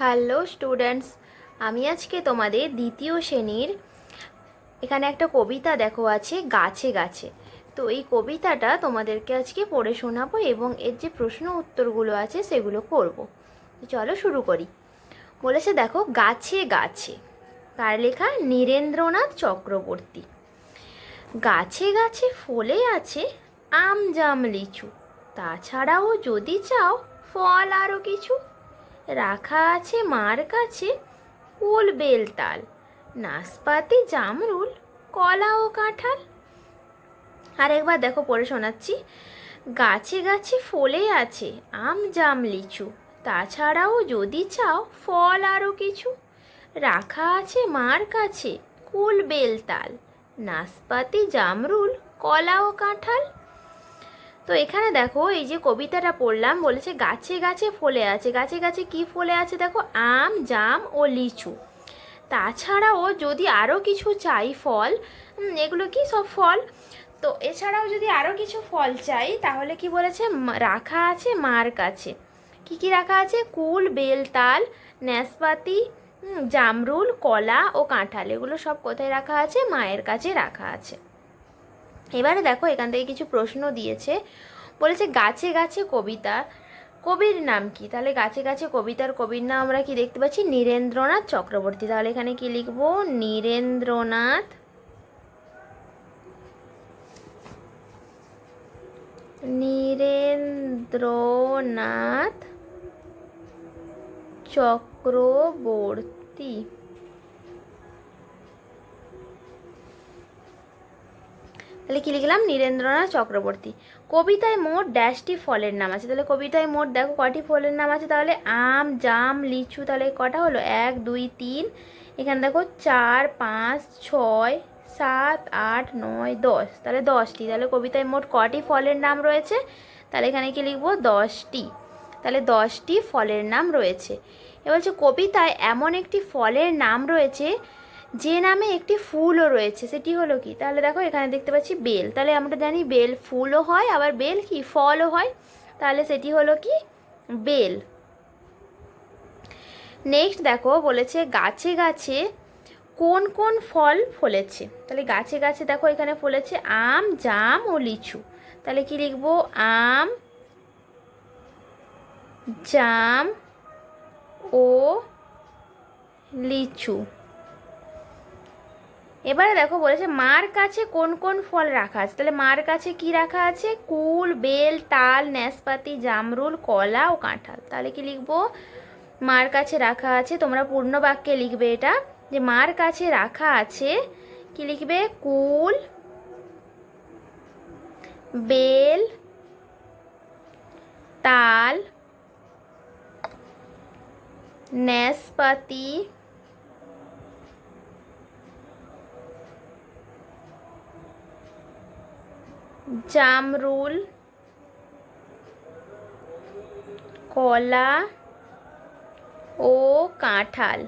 Hello students, আমি আজকে তোমাদের দ্বিতীয় শ্রেণির এখানে একটা কবিতা দেখো আছে, গাছে গাছে। তো এই কবিতাটা তোমাদেরকে আজকে পড়ে শোনাবো এবং এর যে প্রশ্ন উত্তরগুলো আছে সেগুলো করব। চলো শুরু করি। বলেছে দেখো, গাছে গাছে। কার লেখা, নীরেন্দ্রনাথ চক্রবর্তী। গাছে গাছে ফলে আছে আম জাম লিচু। তাছাড়াও যদি চাও, ফল আরও কিছু। রাখা আছে, মার কাছে কুল বেলতাল, নাশপাতি, জামরুল, কলা ও কাঁঠাল। আর একবার দেখো, পড়ে শোনাচ্ছি। গাছে গাছে ফলে আছে, আম, জাম, লিচু। তাছাড়াও যদি চাও ফল আরও কিছু। রাখা আছে, মার কাছে, কুল বেলতাল, নাশপাতি, জামরুল, কলা ও কাঁঠাল। তো এখানে দেখো এই যে কবিতাটা পড়লাম বলেছে গাছে গাছে ফলে আছে গাছে গাছে কি ফলে আছে দেখো? আম জাম ও লিচু। তাছাড়াও যদি আরও কিছু চাই ফল এগুলো কি সব ফল? তো এছাড়াও যদি আরও কিছু ফল চাই তাহলে কি বলেছে? রাখা আছে মার কাছে। কি কি রাখা আছে? কুল বেল তাল উম, জামরুল কলা ও কাঁঠাল। এগুলো সব কোথায় রাখা আছে? মায়ের কাছে রাখা আছে। এবারে দেখো এখান থেকে কিছু প্রশ্ন দিয়েছে। বলেছে, গাছে গাছে কবিতা, কবির নাম কি? তাহলে গাছে গাছে কবিতার কবির নাম আমরা কি দেখতে পাচ্ছি? নীরেন্দ্রনাথ চক্রবর্তী। তাহলে এখানে কি লিখব? নীরেন্দ্রনাথ নীরেন্দ্রনাথ চক্রবর্তী। তাহলে কি লিখলাম নীরেন্দ্রনাথ চক্রবর্তী। কবিতায় মোট ড্যাশটি ফলের নাম আছে। তাহলে কবিতায় মোট দেখো কটি ফলের নাম আছে। তাহলে আম, জাম, লিচু, তাহলে কটা হলো? এক, দুই, তিন। এখানে দেখো চার, পাঁচ, ছয়, সাত, আট, নয়, দশ। তাহলে দশটি। তাহলে কবিতায় মোট কটি ফলের নাম রয়েছে? তাহলে এখানে কি লিখব? দশটি। তাহলে দশটি ফলের নাম রয়েছে। এবার হচ্ছে কবিতায় এমন একটি ফলের নাম রয়েছে যে নামে একটি ফুলও রয়েছে, সেটি হলো কি? তাহলে দেখো, এখানে দেখতে পাচ্ছি বেল। তাহলে আমরা জানি বেল ফুলও হয়, আবার বেল কি? ফলও হয়। তাহলে সেটি হলো কি? বেল। নেক্সট দেখো, বলেছে গাছে গাছে কোন কোন ফল ফলেছে? তাহলে গাছে গাছে দেখো, এখানে ফলেছে আম, জাম ও লিচু। তাহলে কি লিখব? আম, জাম ও লিচু। এবারে দেখো বলেছে, মার কাছে কোন কোন ফল রাখা আছে? তাহলে মার কাছে কি রাখা আছে? কুল, বেল, তাল নাশপাতি জামরুল, কলা ও কাঁঠাল। তাহলে কি লিখব? মার কাছে রাখা আছে, তোমরা পূর্ণ বাক্যে লিখবে এটা, যে মার কাছে রাখা আছে, কি লিখবে? কুল, বেল, তাল নাশপাতি জামরুল, কলা ও কাঁঠাল।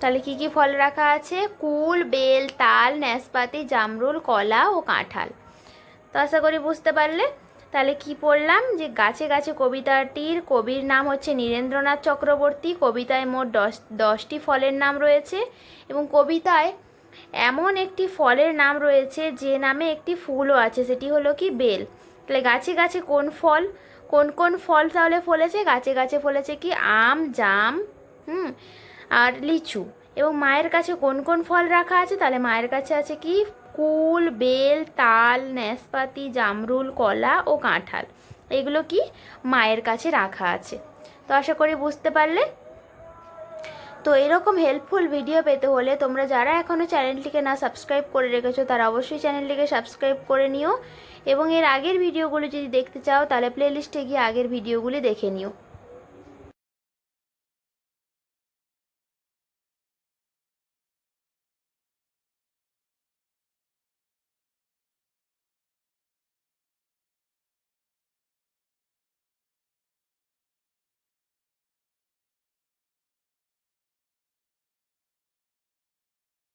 তাহলে কি কি ফল রাখা আছে? কুল, বেল, তাল নাশপাতি জামরুল, কলা ও কাঁঠাল। তো আশা করি বুঝতে পারলে। তাহলে কি পড়লাম? যে গাছে গাছে কবিতাটির কবির নাম হচ্ছে নীরেন্দ্রনাথ চক্রবর্তী। কবিতায় মোট দশ, দশটি ফলের নাম রয়েছে এবং কবিতায় এমন একটি ফলের নাম রয়েছে যে নামে একটি ফুলও আছে, সেটি হলো কি বেল। তাহলে গাছে গাছে কোন ফল? কোন কোন ফল তাহলে ফলেছে? গাছে গাছে ফলেছে কি আম, জাম, হুম, আর লিচু। এবং মায়ের কাছে কোন কোন ফল রাখা আছে? তাহলে মায়ের কাছে আছে কি? কুল, বেল, তাল, ন্যাসপাতি, জামরুল, কলা ও কাঁঠাল। এগুলো কি মায়ের কাছে রাখা আছে। তো আশা করি বুঝতে পারলে। তো এরকম হেল্পফুল ভিডিও পেতে হলে তোমরা যারা এখনও চ্যানেলটিকে না সাবস্ক্রাইব করে রেখেছো, তারা অবশ্যই চ্যানেলটিকে সাবস্ক্রাইব করে নিও। এবং এর আগের ভিডিওগুলো যদি দেখতে চাও, তাহলে প্লেলিস্টে গিয়ে আগের ভিডিওগুলি দেখে নিও।